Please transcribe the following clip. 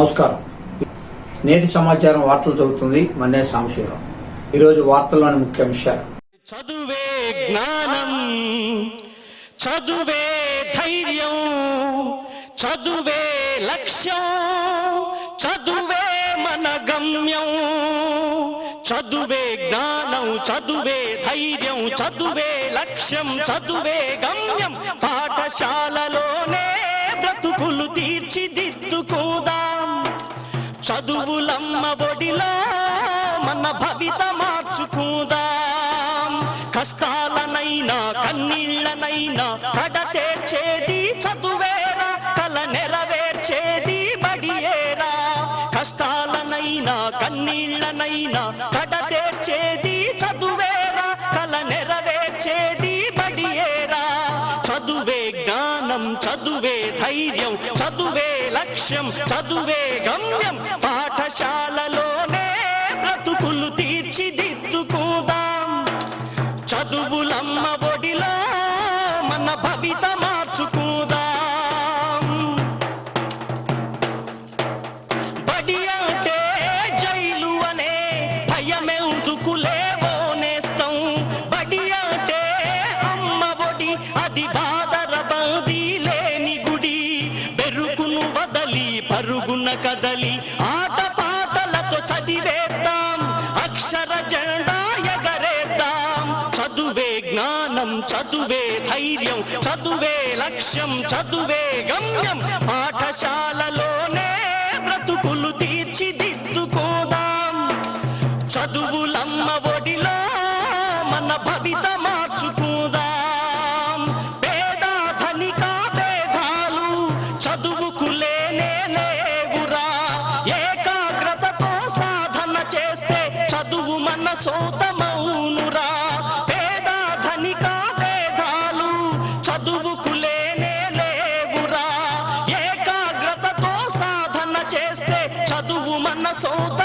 నమస్కారం. నేటి సమాచారం వార్తలు చదువుతుంది మన్నే సాంశివరావు ఈరోజు వార్తల్లోని ముఖ్యాంశాలు చదువే జ్ఞానం చదువే ధైర్యం చదువే లక్ష్యం చదువే మన గమ్యం చదువే జ్ఞానం చదువే ధైర్యం చదువే లక్ష్యం చదువే గమ్యం. పాఠశాలలోనే బ్రతుకులు తీర్చిదిద్దుకోదా. చదువులమ్మ ఒడిలో మన భవిత మార్చుకుందాం. కష్టాలనైనా కన్నీళ్ళనైనా కడ తీర్చేది చదువేరా కల నెరవేర్చేది బడియేరా. కష్టాలనైనా కన్నీళ్ళనైనా కడ తీర్చేది చదువేరా కల నెరవేర్ ధైర్యం చదువే లక్ష్యం చదువే గమ్యం. పాఠశాలలోనే బ్రతుకులు తీర్చిదిద్దుకుందాం. చదువులమ్మ కదలి ఆట పాటలతో చదివేద్దాం అక్షర జెండా ఎగరేద్దాం. చదువే జ్ఞానం చదువే ధైర్యం చదువే లక్ష్యం చదువే గమ్యం. పాఠశాలలోనే బ్రతుకులు తీర్చిదిద్దుకోదాం. చదువులమ్మ ఒడిలో మన భవిత మార్చుకుందాం చదువు మన సొంతమౌనురా. పేద ధనిక భేదాలు చదువుకు లేనే లేవురా. ఏకాగ్రతతో సాధన చేస్తే చదువు మన సొంత